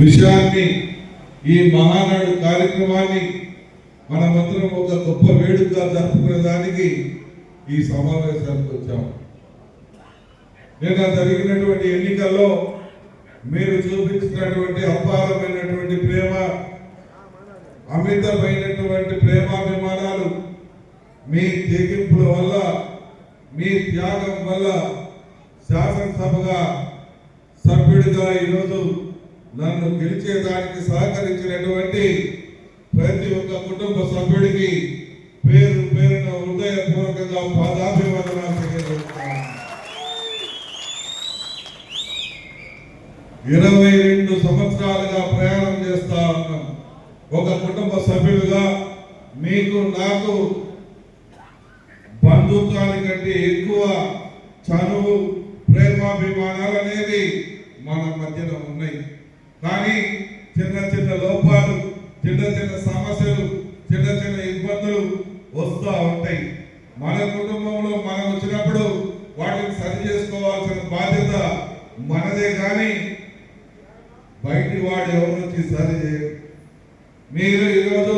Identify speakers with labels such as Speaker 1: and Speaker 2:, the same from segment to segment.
Speaker 1: విషయాన్ని ఈ మహానాడు కార్యక్రమాన్ని మనమందరం ఒక గొప్ప వేడుకగా జరుపుకునే దానికి ఈ సమావేశానికి వచ్చాము. నిన్న జరిగినటువంటి ఎన్నికల్లో మీరు చూపించినటువంటి అపారమైనటువంటి ప్రేమ అమితమైనటువంటి ప్రేమాభిమానాలు మీ తెగింపుల వల్ల మీ త్యాగం వల్ల శాసనసభగా సభ్యుడిగా ఈరోజు నన్ను గెలిచేదానికి సహకరించినటువంటి ప్రతి ఒక్క కుటుంబ సభ్యుడికి పేరు పేరున హృదయపూర్వకంగా పాదాభివందనాలు తెలియజేస్తున్నాను. ఇరవై రెండు సంవత్సరాలుగా ప్రయాణం చేస్తా ఉన్నాం. ఒక కుటుంబ సభ్యులుగా మీకు నాకు బంధుత్వానికంటే ఎక్కువ చనువు ప్రేమాభిమానాలు అనేది మన మధ్యన ఉన్నాయి. కానీ చిన్న చిన్న లోపాలు చిన్న చిన్న సమస్యలు చిన్న చిన్న ఇబ్బందులు వస్తూ ఉంటాయి. మన కుటుంబంలో మనం వచ్చినప్పుడు వాటిని సరి చేసుకోవాల్సిన బాధ్యత మనదే కానీ బయటి వాడు ఎవరు వచ్చి సరి చేయరు మీరు ఈరోజు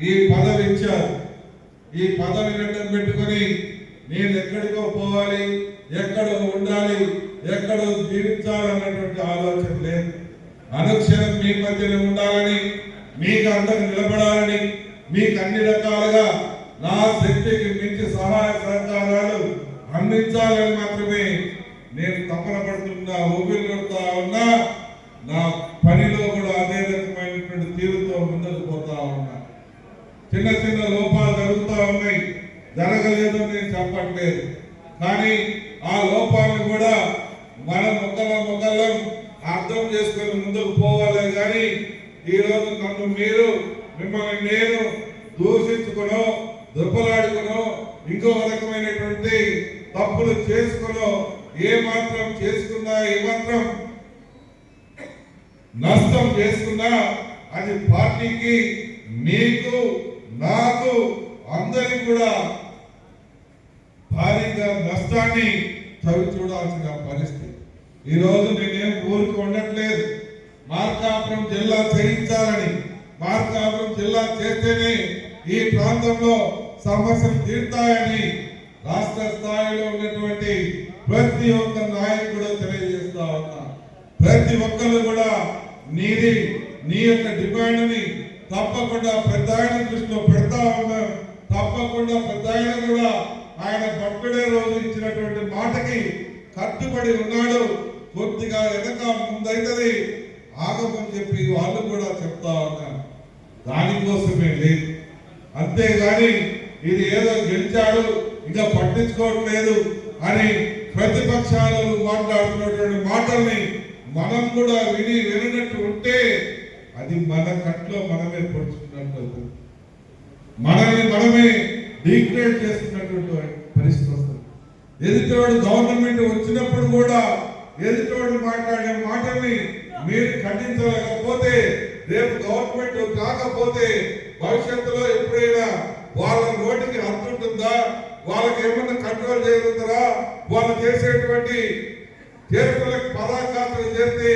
Speaker 1: ఈ పదవి ఇచ్చారు. ఈ పదవి అడ్డం పెట్టుకొని నేను ఎక్కడికో పోవాలి ఎక్కడ ఉండాలి ఎక్కడో జీవించాలన్నటువంటి ఆలోచన లేదు. అనుక్షణం మీ మధ్యనే ఉండాలని మీకు అందరు నిలబడాలని మీకు అన్ని రకాలుగా నా శక్తికి మించి సహాయ సహకారాలు అందించాలని మాత్రమే నేను తపన పడుతున్నా ఊపిరి ఉన్నా నా పనిలో కూడా అదే రకమైనటువంటి తీరుతో ముందుకు పోతా ఉన్నా. చిన్న చిన్న లోపాలు జరుగుతూ ఉన్నాయి. జరగలేదు నేను చెప్పట్లేదు. కానీ ఆ లోపాలను కూడా మన మొక్కల ఒకళ్ళం అర్థం చేసుకొని ముందుకు పోవాలి కానీ ఈరోజు నన్ను మీరు మిమ్మల్ని నేను దూషించుకునో దుబ్బలాడుకునో ఇంకో రకమైనటువంటి తప్పులు చేసుకునో ఏ మాత్రం చేసుకున్నా ఏ మాత్రం నష్టం చేసుకున్నా అది పార్టీకి మీకు నాకు అందరికి కూడా భారీగా నష్టాన్ని చవి చూడాల్సిన పరిస్థితి. ఈ రోజు నేనేం ఊరికి ఉండట్లేదు మార్కాపురం జిల్లా చేయించాలని మార్కాపురం జిల్లా చేస్తేనే ఈ ప్రాంతంలో సమస్యలు తీరుతాయని రాష్ట్ర స్థాయిలో ఉన్నటువంటి ప్రతి ఒక్క నాయకుడు తెలియజేస్తా ఉన్నా. ప్రతి ఒక్కరు కూడా నీది నీ యొక్క డిమాండ్ని తప్పకుండా పెద్ద ఆయన దృష్టిలో పెడతా ఉన్నాం. తప్పకుండా పెద్ద ఆయన కూడా ఆయన బర్త్డే రోజు ఇచ్చినటువంటి మాటకి కట్టుబడి ఉన్నాడు. కొద్దిగా వెనక ముందైతది. ఆగమని చెప్పి వాళ్ళు కూడా చెప్తా ఉన్నారు. దానికోసమే లేదు. అంతేగాని ఇది ఏదో గెలిచాడు ఇంకా పట్టించుకోవట్లేదు అని ప్రతిపక్షాలు మాట్లాడుతున్నటువంటి మాటల్ని మనం కూడా విని వినట్టు ఉంటే అది మన కట్లో మనమే పొడుచుకున్నట్టు అవుతుంది. మనల్ని మనమే డిగ్రేడ్ చేస్తున్నటువంటి పరిస్థితి వస్తుంది. ఎదుటివాడు గవర్నమెంట్ వచ్చినప్పుడు కూడా ఎదుటోడు మాట్లాడే మాటల్ని మీరు ఖండించలేకపోతే రేపు గవర్నమెంట్ కాకపోతే భవిష్యత్తులో ఎప్పుడైనా వాళ్ళ నోటికి హద్దు ఉంటుందా? వాళ్ళకి ఏమన్నా కంట్రోల్ చేయగలుగుతారా? వాళ్ళు చేసేటువంటి చేతులకు పదాఘాతలు చేస్తే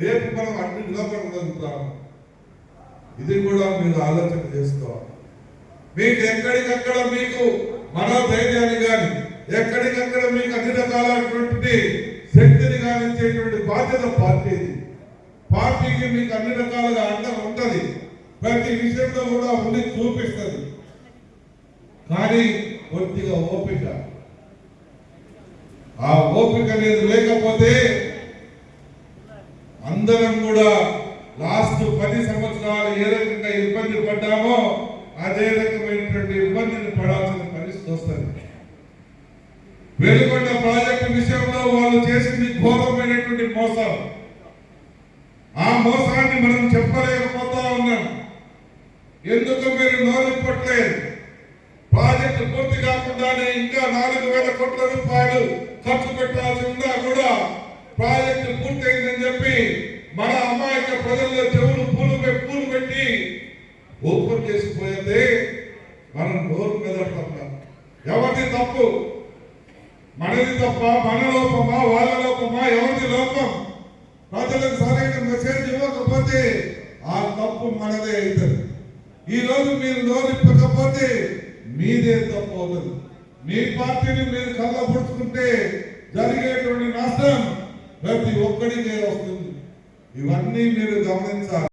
Speaker 1: రేపు మనం అన్ని నిలబడగలుగుతాం ఇది కూడా మీరు ఆలోచన చేసుకోవాలి. మీకు ఎక్కడికక్కడ మీకు మనోధైర్యాన్ని కానీ ఎక్కడికక్కడ మీకు అన్ని రకాలైనటువంటి శక్తిని గావించేటువంటి బాధ్యత పార్టీది. పార్టీకి మీకు అన్ని రకాలుగా అండగా ఉంటుంది. ప్రతి విషయంలో కూడా ఉండి చూపిస్తుంది. కానీ కొద్దిగా ఓపిక. ఆ ఓపిక అనేది లేకపోతే అందరం కూడా లాస్ట్ పది సంవత్సరాలు ఏ రకంగా ఇబ్బంది పడ్డామో అదే రకమైనటువంటి ఇబ్బందిని పడాల్సిన పరిస్థితి వస్తుంది. వెలుగొండ ప్రాజెక్టు విషయంలో వాళ్ళు చేసింది ఘోరమైనటువంటి మోసం. ఆ మోసాన్ని మనం చెప్పలేకపోతా ఉన్నాం. ఎందుకు మీరు నోరిప్పట్లేదు ప్రాజెక్టు పూర్తి కాకుండానే ఇంకా నాలుగు వేల కోట్ల రూపాయలు ఖర్చు పెట్టాల్సి ఉన్నా కూడా ప్రాజెక్టు పూర్తయిందని చెప్పి మన అమాయక ప్రజల్లో చెవులు పూలు పూలు పెట్టి ఓపెన్ చేసిపోతే మనం నోరు మెదడుతున్నాం ఎవరిది తప్పు? మనది మన లోపమా వాళ్ళ లోపమా ఎవరిది లోపం ప్రజలకు సరైన మెసేజ్ ఇవ్వకపోతే ఆ తప్పు మనదే అవుతుంది. ఈ రోజు మీరు నోరిప్పకపోతే మీదే తప్పు అవుతుంది. మీ పార్టీని మీరు కళ్ళపుడుచుకుంటే జరిగేటువంటి నష్టం ప్రతి ఒక్కడికే వస్తుంది. ఇవన్నీ మీరు గమనించాలి.